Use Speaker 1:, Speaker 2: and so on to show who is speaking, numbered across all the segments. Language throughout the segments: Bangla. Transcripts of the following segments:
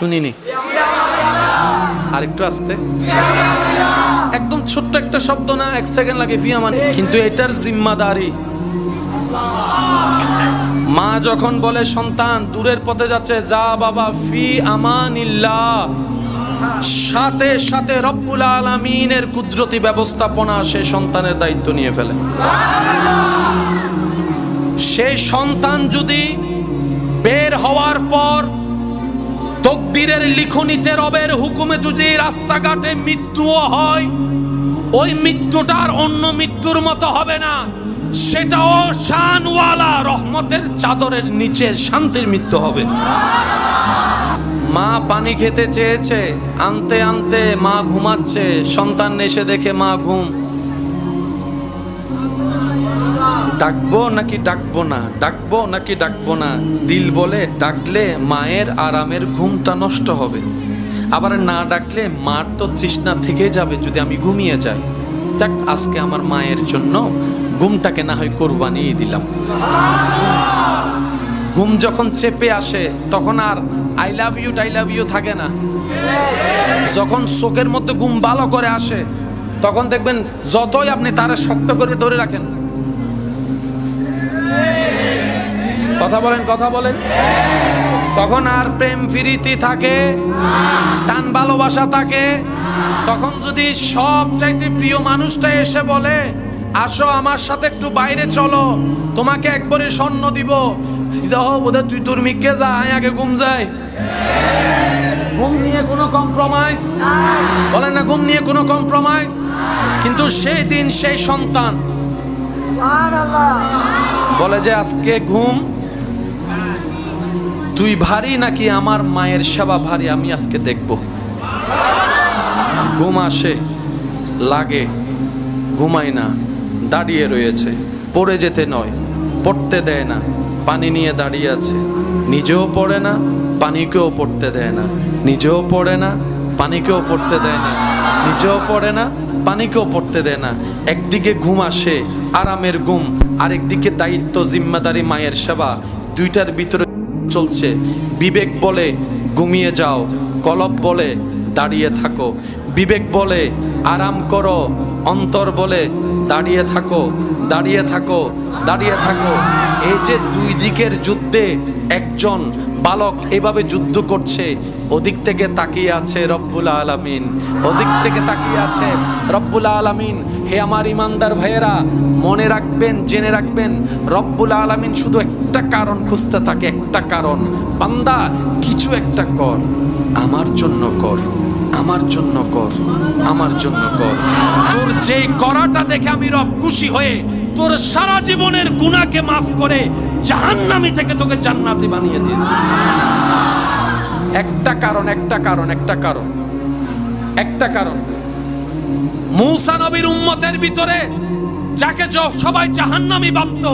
Speaker 1: শুনিনি। আর একটু আসতে। একদম ছোট্ট একটা শব্দ না? এক সেকেন্ড লাগে ফিয়া মানে কিন্তু এটার জিম্মাদারি। মা যখন বলে, সন্তান, দূরের পথে যাচ্ছে, যা বাবা, ফি আমানিল্লাহ। সাথে সাথে রব্বুল আলমিনের কুদরতি ব্যবস্থাপনা সে সন্তানের দায়িত্ব নিয়ে ফেলে। সেই সন্তান যদি বের হওয়ার পর তকদিরের লিখনিতে রবের হুকুমে যদি রাস্তাঘাটে মৃত্যুও হয়, ওই মৃত্যুটার অন্য মৃত্যুর মতো হবে না। সেটাও শানওয়ালা রহমতের চাদরের নিচে শান্তির মৃত্যু হবে। মা পানি খেতে চেয়েছে, আনতে আনতে মা ঘুমাচ্ছে, সন্তান এসে দেখে মা ঘুম। ডাকবো নাকি ডাকবো না? ডাকবো নাকি ডাকবো না? দিল বলে, ডাকলে মায়ের আরামের ঘুমটা নষ্ট হবে। আবার না ডাকলে মার তো তৃষ্ণা থেকে যাবে যদি আমি ঘুমিয়ে যাই। যাক, আজকে আমার মায়ের জন্য ঘুমটাকে না হয় কোরবানি দিলাম। ঘুম যখন চেপে আসে, তখন আর আই লাভ ইউ টাই লাভ ইউ থাকে না। যখন চোখের মধ্যে ঘুম ভালো করে আসে, তখন দেখবেন যতই আপনি তারা শক্ত করে ধরে রাখেন কথা বলেন কথা বলেন। তখন আর প্রেম ফিরিতি থাকে টান ভালোবাসা থাকে। তখন যদি সব চাইতে প্রিয় মানুষটা এসে বলে আসো আমার সাথে একটু বাইরে চলো তোমাকে একবারে স্বর্ণ দিব। দেহ বোধহয় তুই তোর মিকে যা আগে ঘুম যাই ঘুম নিয়ে কোনো কম্প্রোমাইজ বলেন না ঘুম নিয়ে কোনো কম্প্রোমাইজ কিন্তু সেই দিন সেই সন্তান। বলে যে আজকে ঘুম তুই ভারী নাকি আমার মায়ের সেবা ভারী? আমি আজকে দেখব। ঘুম আসে, লাগে, ঘুমাই না, দাঁড়িয়ে রয়েছে, পড়ে যেতে নয়, পড়তে দেয় না, পানি নিয়ে দাঁড়িয়ে আছে, নিজেও পড়ে না, পানিকেও পড়তে দেয় না, নিজেও পড়ে না, পানিকেও পড়তে দেয় না, নিজেও পড়ে না, পানিকেও পড়তে দেয় না। একদিকে ঘুম আসে, আরামের ঘুম, আরেকদিকে দায়িত্ব, জিম্মাদারি, মায়ের সেবা, দুইটার ভিতরে চলছে। বিবেক বলে ঘুমিয়ে যাও কলব বলে দাঁড়িয়ে থাকো। বিবেক বলে আরাম করো, অন্তর বলে দাঁড়িয়ে থাকো দাঁড়িয়ে থাকো দাঁড়িয়ে থাকো। এই যে দুই দিকের যুদ্ধে একজন বালক এভাবে যুদ্ধ করছে, ওদিক থেকে তাকিয়ে আছে রব্বুল আলামিন। ওদিক থেকে তাকিয়ে আছে রব্বুল আলামিন। হে আমার ইমানদার ভাইয়েরা, মনে রাখবেন, জেনে রাখবেন, রব্বুল আলামিন শুধু একটা কারণ খুঁজতে থাকে, একটা কারণ। বান্দা, কিছু একটা কর। আমার জন্য কর। আমার জন্য কর। আমার জন্য কর। তোর যেই করাটা দেখে আমি রব খুশি হয়ে তোর সারা জীবনের গুণাকে মাফ করে জাহান্নামি থেকে তোকে জান্নাতি বানিয়ে দিয়ে একটা কারণ একটা কারণ একটা কারণ। একটা কারণ। মূসা নবীর উম্মতের ভিতরে যাকে সবাই জাহান্নামি ভাবত,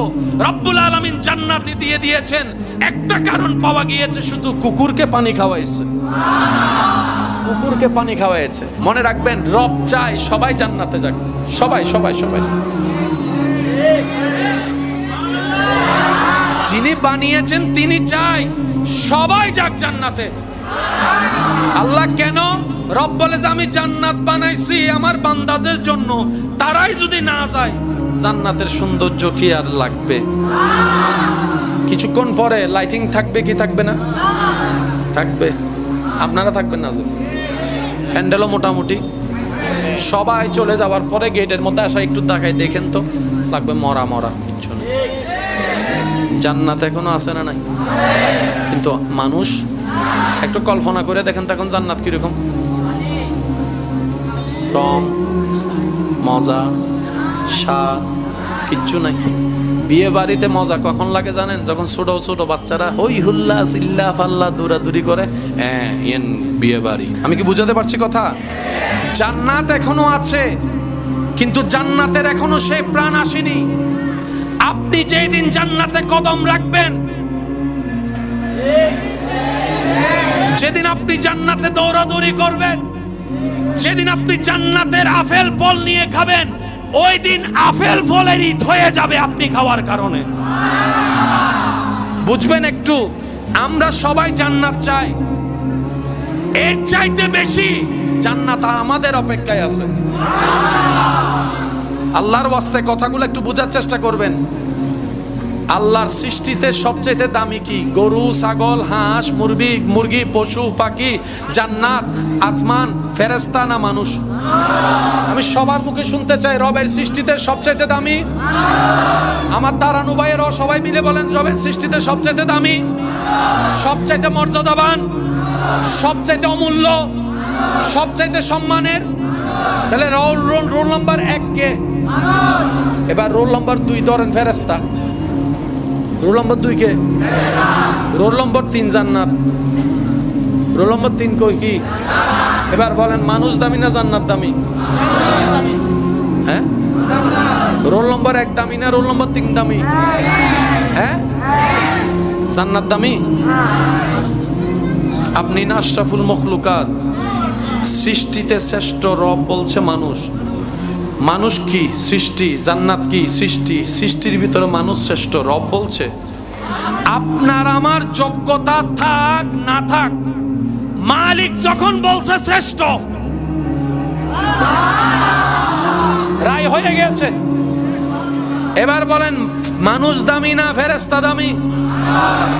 Speaker 1: রব্বুল আলামিন জান্নাতি দিয়ে দিয়েছেন। একটা কারণ পাওয়া গিয়েছে, শুধু কুকুরকে পানি খাওয়াইছে। কুকুরকে পানি খাওয়াইছে। মনে রাখবেন, রব চাই সবাই জান্নাতে যাক। সবাই সবাই সবাই। যিনি বানিয়েছেন, তিনি চাই সবাই যাক জান্নাতে। আল্লাহ কেন? রব বলে যে, আমি জান্নাত বানাইছি আমার বান্দাদের জন্য। তারাই যদি না যায়, জান্নাতের সৌন্দর্য কি আর লাগবে? কিছুক্ষণ পরে লাইটিং থাকবে কি থাকবে না? থাকবে। আপনারা থাকবেন না প্যান্ডেলও মোটামুটি। সবাই চলে যাওয়ার পরে গেটের মধ্যে আসা, একটু তাকাই দেখেন তো। লাগবে মরা মরা জান্নাত এখনও আছে না নাই? কিন্তু মানুষ একটু কল্পনা করে দেখেন তখন জান্নাত কীরকম। রং, মজা, স্বাদ, কিচ্ছু নাই। বিয়ে বাড়িতে মজা কখন লাগে জানেন? যখন ছোট ছোট বাচ্চারা হই হুল্লা সিল্লা ফাল্লা দৌড়াদৌড়ি করে হ্যাঁ ইয়েন বিয়ে বাড়ি। আমি কি বুঝাতে পারছি কথা? জান্নাত এখনও আছে, কিন্তু জান্নাতের এখনও সেই প্রাণ আসেনি। আপনি যেই দিন জান্নাতে কদম রাখবেন, যেদিন আপনি জান্নাতে দৌড়াদৌড়ি করবেন, যেদিন আপনি জান্নাতের আফেল ফল নিয়ে খাবেন, ওই দিন আফেল ফলের ঈদ হয়ে যাবে আপনি খাওয়ার কারণে। বুঝবেন একটু, আমরা সবাই জান্নাত চাই। এর চাইতে বেশি জান্নাত আমাদের অপেক্ষায় আছে। আল্লাহর ওয়াস্তে কথাগুলো একটু বোঝার চেষ্টা করবেন। আল্লাহর সৃষ্টিতে সবচেয়ে দামি কি? গরু, ছাগল, হাঁস, মুরগি মুরগি, পশু, পাখি, জান্নাত, আসমান ফেরেস্তা না মানুষ? আমি সবার মুখে শুনতে চাই, রবের সৃষ্টিতে সবচাইতে দামি? আমার দাঁড়ানো ভাইয়েরাও সবাই মিলে বলেন, রবের সৃষ্টিতে সবচাইতে দামি? সবচাইতে মর্যাদাবান? সবচাইতে অমূল্য? সবচাইতে সম্মানের? তাহলে রোল রোল নাম্বার এক কে? এবার রোল নম্বর দুই ধরেন ফেরেস্তা রোল নম্বর দুই কে? রোল নম্বর তিন জান্নাত। রোল নম্বর তিন কই কি? এবার বলেন, মানুষ দামি না জান্নাত দামি? হ্যাঁ? রোল নম্বর এক দামি না রোল নম্বর তিন দামি? হ্যাঁ? জান্নাত দামি? আপনি না আশরাফুল মখলুকাত, সৃষ্টিতে শ্রেষ্ঠ রব বলছে মানুষ। মানুষ কি সৃষ্টি, জান্নাত কি সৃষ্টি, সৃষ্টির ভিতরে মানুষ শ্রেষ্ঠ? রব বলছে, আপনার আমার যোগ্যতা থাক, না থাক, মালিক যখন বলছে শ্রেষ্ঠ, রায় হয়ে গেছে। এবার বলেন, মানুষ দামি না ফেরেস্তা দামি?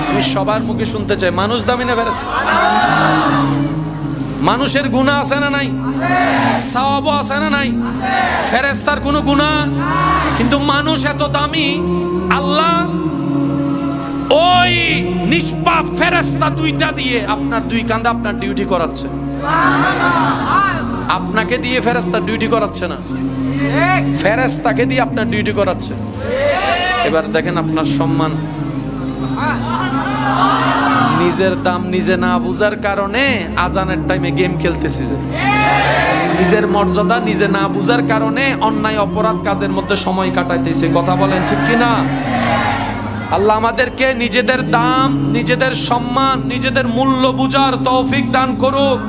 Speaker 1: আমি সবার মুখে শুনতে চাই, মানুষ দামি না ফেরেস্তা মানুষের গুণা আছে না নাই? সাওয়াবও আছে না নাই? ফেরেস্তার কোনো গুণা কিন্তু মানুষ এত দামি, আল্লাহ ওই নিষ্পাপ ফেরেস্তা দুইটা দিয়ে আপনার দুই কান্দা আপনার ডিউটি করাচ্ছে। আপনাকে দিয়ে ফেরেস্তা ডিউটি করাচ্ছে না। ফেরেস্তাকে দিয়ে আপনার ডিউটি করাচ্ছে। এবার দেখেন আপনার সম্মান। নিজের দাম নিজে না বুঝার কারণে আজানের টাইমে গেম খেলতেছি নিজের মর্যাদা নিজে না বুঝার কারণে অন্যায় অপরাধ কাজের মধ্যে সময় কাটাইতেছে। কথা বলেন ঠিক কিনা? আল্লাহ আমাদেরকে নিজেদের দাম, নিজেদের সম্মান, নিজেদের মূল্য বুঝার তৌফিক দান করুক।